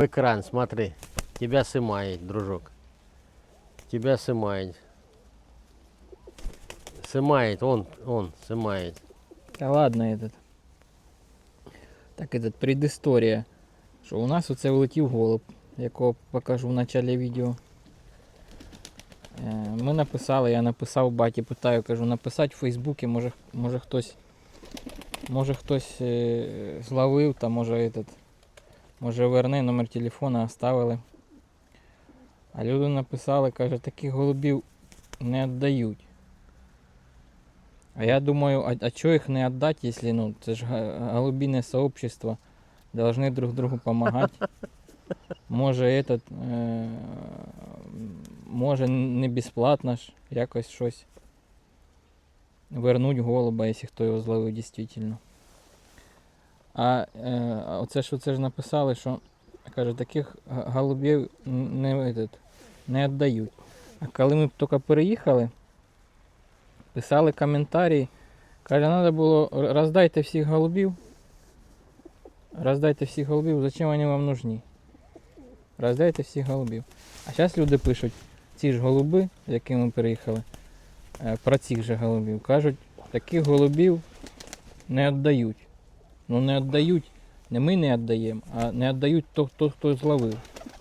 В экран, смотри. Тебя сымает, дружок. Тебя сымает. Сымает, он, он сымает. Та ладно этот. Так, этот предісторія. Що у нас оце влетів голуб, якого покажу в началі відео. Е, Ми написали, я написав баті, питаю, кажу, написати в Фейсбуці, може, може хтось. Може хтось е, зловив, та може этот, може верни номер телефона оставили. А люди написали, каже, таких голубів не віддають. А я думаю, а, а чого їх не віддати, якщо ну, це ж голубине сообщество, должны друг другу помогать. Може этот, е, може не безплатно ж якось щось вернуть голуба, якщо хто його зловив дійсно. А е, оце ж оце ж написали, що каже, таких голубів не, віддають. А коли ми тільки переїхали, писали коментарі. Каже, треба було роздайте всіх голубів. Роздайте всіх голубів, зачем вони вам нужні? Роздайте всіх голубів. А зараз люди пишуть, ці ж голуби, з якими ми переїхали, е, про цих же голубів. Кажуть, таких голубів не віддають. Ну не віддають, не ми не віддаємо, а не віддають то, хто, хто зловив.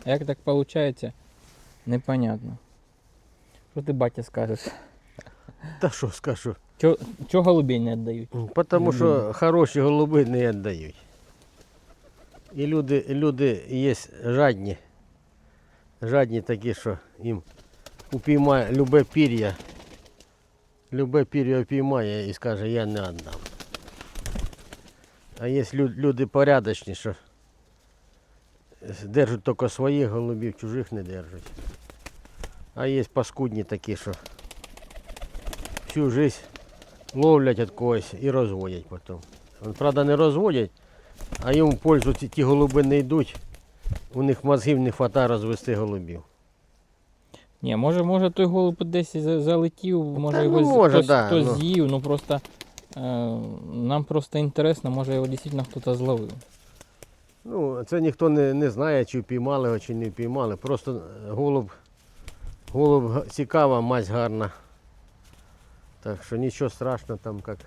А як так виходить, непонятно. Що ти батя скажеш? Да что скажу. Чого чо голубей не віддають? Потому що Мгм. хороші голуби не віддають. І люди, люди є жадні. Жадні такі, що їм упіймає любе пір'я. Любе пір'я упіймає і скаже, я не віддам. А є люди порядочні, що держать тільки своїх голубів, чужих не держать. А є паскудні такі, що всю жизнь ловлять від когось і розводять потім. Правда, не розводять, а їм в пользу ті, ті голуби не йдуть. У них мозгів не вистачає розвести голубів. Ні, може, може той голуб десь залетів, може Та, його ну, з- може, хтось, да, хтось ну. з'їв, ну просто нам просто інтересно, може його дійсно хтось зловив. Ну, це ніхто не, не знає, чи впіймали його, чи не впіймали. Просто е, голуб, голуб цікава, мазь гарна. Так що нічого страшного там, як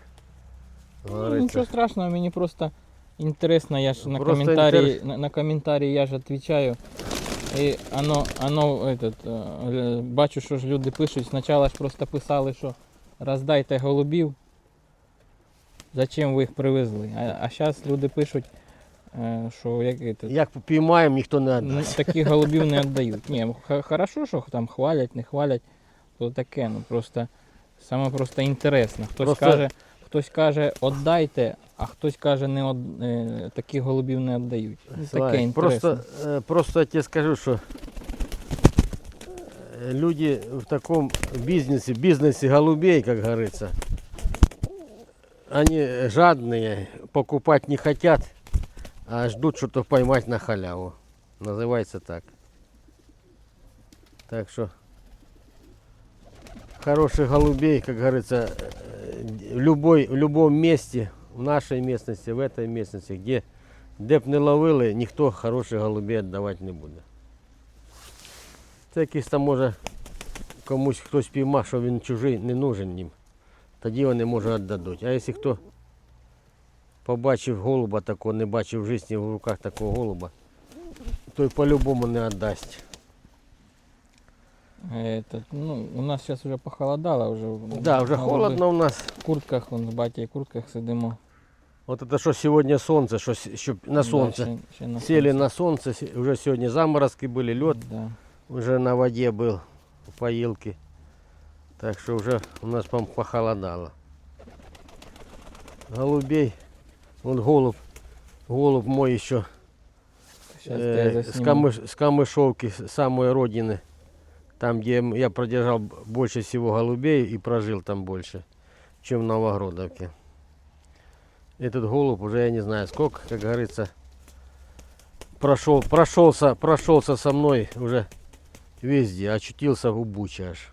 Ну, говориться. нічого страшного, мені просто інтересно, я ж на Просто коментарі, інтерес- на, на коментарі я ж відповідаю. І оно, оно, этот, е, бачу, що ж люди пишуть, спочатку ж просто писали, що роздайте голубів, зачем ви їх привезли. А, а зараз люди пишуть, е, що як, этот, Як впіймаємо, ніхто не Ну, віддасть. таких голубів не віддають. Ні, х- хорошо, що там хвалять, не хвалять, то таке, ну просто саме просто інтересно. Хтось Просто- каже, хтось каже, віддайте, а хтось каже, не од... е, таких голубів не віддають. Ну, таке Славик, інтересно. Просто, э, просто я тебе скажу, что э, люди в таком бизнесе, бизнесе голубей, как говорится, они жадные, покупать не хотят, а ждут что-то поймать на халяву. Называется так. Так что хороших голубей, как говорится, э, в, любой, в любом месте, в нашей местности, в этой местности, где де б не ловили, ніхто хороших голубей віддавати не буде. Це якийсь там може комусь хтось піймав, що він чужий не нужен їм. Тоді вони може віддадуть. А якщо хто побачив голуба такого, не бачив в житті в руках такого голуба, той по-любому не віддасть. Этот, ну, у нас зараз вже похолодало, вже, Да, вже холодно у нас. В куртках, вон, в куртках сидимо. От це що сьогодні сонце, що, с- щоб на Да, ще- ще на Сели сонце. на сонце, с- вже сьогодні заморозки були, льот. Да. уже на воде был в поилке. Так что уже у нас пом- похолодало. Голубей. Вот голубь. Голубь мой еще э, с, камыш, с камышовки, с самой родины. Там, где я продержал больше всего голубей и прожил там больше, чем в Новогродовке. Этот голубь уже я не знаю сколько, как говорится, прошел, прошелся, прошелся со мной уже везде, очутился в Буче аж.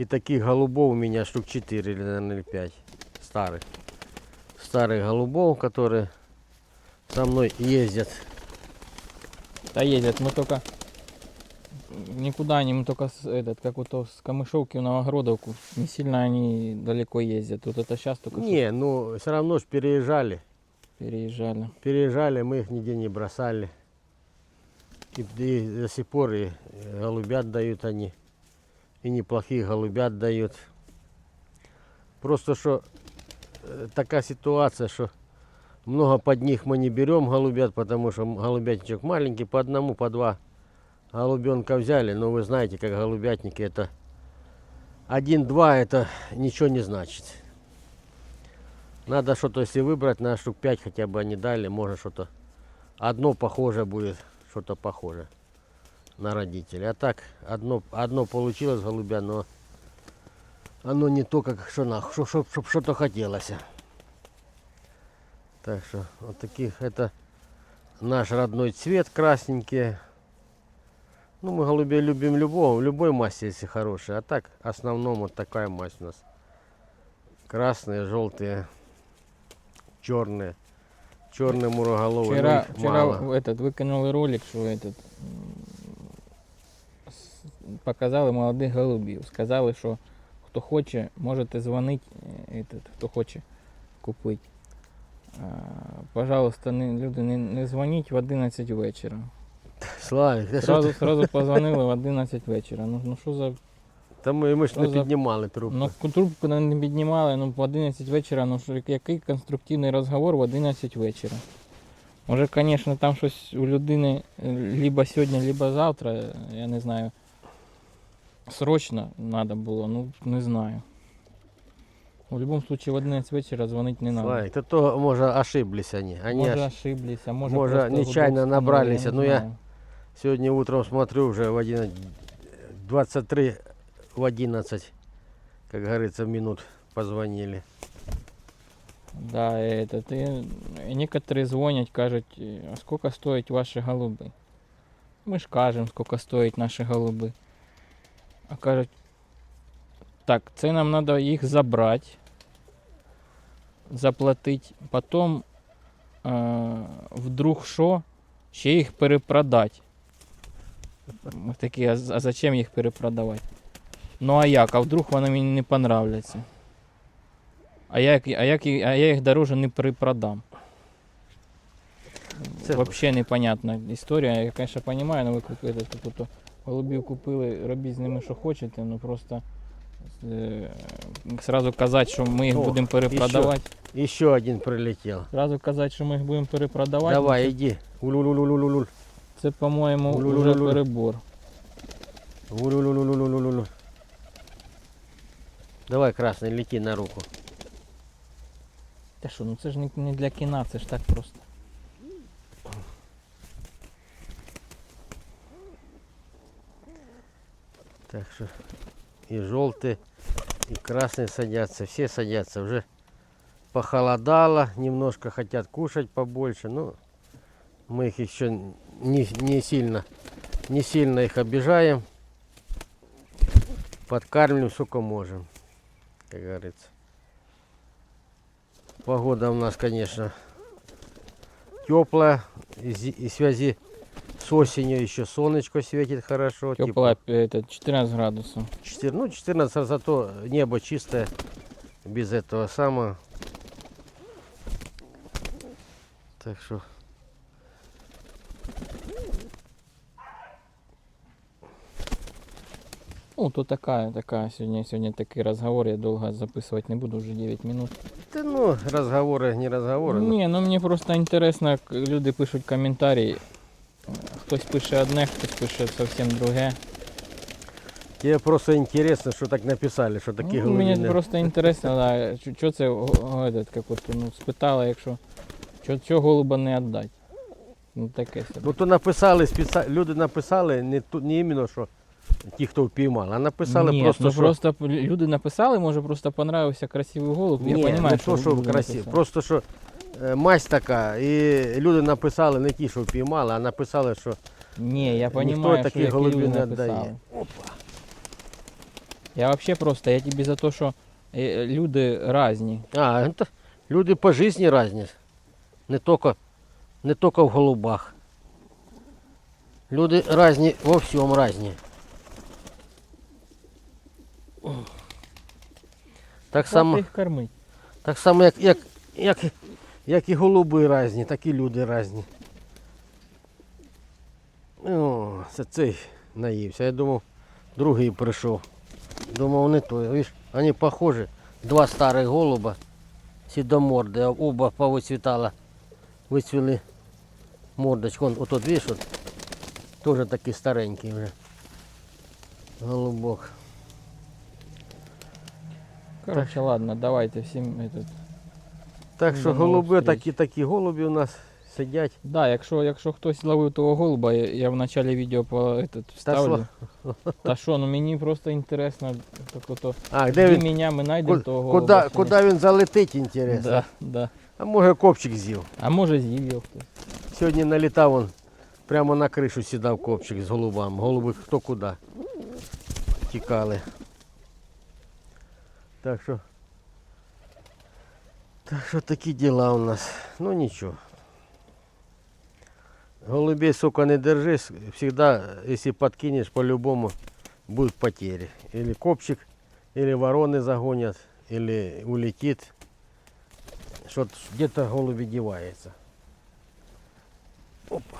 И таких голубов у меня штук 4 или, наверное, 5 старых. Старых голубов, которые со мной ездят Да ездят, мы только никуда они, мы только с, этот, как вот с Камышовки в Новогродовку, не сильно они далеко ездят. Вот это сейчас только что Не, ну все равно ж переезжали. переезжали. Переезжали, мы их нигде не бросали. И, и до сих пор и голубят дают они. И неплохих голубят дают. Просто что такая ситуация, что много под них мы не берем голубят, потому что голубятничек маленький, по одному, по два голубенка взяли. Но вы знаете, как голубятники это один-два это ничего не значит. Надо что-то, если выбрать, на штук 5 хотя бы они дали, можно что-то одно похоже будет, что-то похоже на родителей. А так, одно, одно получилось голубя, но оно не то, как что на, что, что, чтоб что-то хотелось. Так что, вот таких, это наш родной цвет, красненькие. Ну, мы голубей любим любого, любой масти, если хороший. А так, в основном вот такая масть у нас. Красные, желтые, черные. Черные муроголовые. Вчера, вчера мало. этот выкинули ролик, что этот показали молодих голубів. Сказали, що хто хоче, можете дзвонити, е, хто хоче купити. Пожалуйста, не, люди, не, не дзвоніть в 11 вечора. Славик, да Сразу, ти? сразу позвонили в 11 вечора. Ну, ну що за. Та ми, ми ж що не за- піднімали трубку. Ну, ку- трубку не піднімали, ну в 11 вечора, ну що, який конструктивний розговор в 11 вечора. Може, звісно, там щось у людини е, либо сьогодні, либо завтра, я не знаю. Срочно треба було, ну не знаю. В будь-якому випадку в 11 вечора дзвонити не треба. Славик, то, то може ошиблись они. Они Може аж- ошиблись, а може, може, просто нечаянно набрались, ну, я- знаю. Сегодня утром смотрю уже в 11, 23 в 11, как говорится, минут позвонили. Да, этот, и, и некоторые звонят, кажуть, «Е, а сколько стоять ваші голуби? Ми ж кажемо, сколько стоять наші голуби. А кажуть, так, це нам треба їх забрати, заплатити, потім е, вдруг що, ще їх перепродати. Ми такі, а, а зачем їх перепродавати? Ну а як? А вдруг вони мені не понравляться? А я, як- а, як, а я їх дороже не перепродам. Це- Взагалі непонятна історія. Я, звісно, розумію, але ви купили таку голубів купили, робіть з ними що хочете, ну просто е, сразу казати, що ми їх О, будемо перепродавати. Еще один прилетел. Сразу казати, що ми їх будемо перепродавати. Давай, иди. Улюлюлюлюлюлюль. Це, по-моєму, вже Улю-лю-лю-лю. перебор. Давай, красный, лети на руку. Та що, ну це ж не, не для кіна, це ж так просто. Так что и желтые, и красные садятся, все садятся. Уже похолодало, немножко хотят кушать побольше, но мы их еще не, не сильно, не сильно их обижаем. Подкармливаем сколько можем, как говорится. Погода у нас, конечно, теплая, и, связи с осенью еще солнышко светит хорошо. типа Тепло, это 14 градусів. 4, ну, 14, зато небо чистое, без этого самого. Так что... Ну, то така, така сьогодні, сьогодні такий розговор, я довго записувати не буду, вже 9 минут. Да ну, разговоры, не разговоры. но Ні, ну мені просто інтересно, як люди пишуть коментарі. Хтось пише одне, хтось пише зовсім друге. Тебе просто интересно, что так написали, что такие ну, мені голуби. просто інтересно, да, що, що це о, о, этот, як от, ну, спитала, якщо що, що голуба не віддати. Ну таке собі. Ну то написали, спеца... люди написали не, ту, не іменно, що ті, хто впіймали, а написали Ні, просто, ну, що... просто люди написали, може просто понравився красивий голуб. я Ні, розумію, не то, що красиво, просто що е, масть така, і люди написали не ті, що впіймали, а написали, що Ні, я Ніхто розумію, що таких які голубів люди не написали. віддає. Я вообще просто, я тобі за те, що е, люди різні. А, это люди по жизни разні. Не тільки, не тільки в голубах. Люди різні во всьому різні. Так само. їх кормить. Так само, як, як, як, як і голуби різні, так і люди різні. О, це цей наївся. Я думав, другий прийшов. Думав, не той. Видиш, вони похожі. Два старих голуба, сідоморди, оба повицвітала. Вицвіли мордочку. Вон, отут, видиш, от, теж такий старенький вже. Голубок. Коротше, ладно, давайте всім этот. Так що голуби, такі, такі голуби у нас сидять. Да, якщо, якщо хтось ловив того голуба, я, я в началі відео по этот, вставлю. Та що, ну мені просто інтересно, так ото, А, де він? мене ми знайдемо Ку- того голуба. Чи ні? куда він залетить, інтересно. Да, да. А може копчик з'їв. А може з'їв його хтось. Сьогодні налітав он, прямо на кришу сідав копчик з голубами. Голуби хто куди. Тікали. Так що. Так що такі діла у нас. Ну нічого. Голубей, сука, не держи. Всегда, если подкинешь, по-любому будут потери. Или копчик, или вороны загонят, или улетит. Что где-то голуби девается. Опа.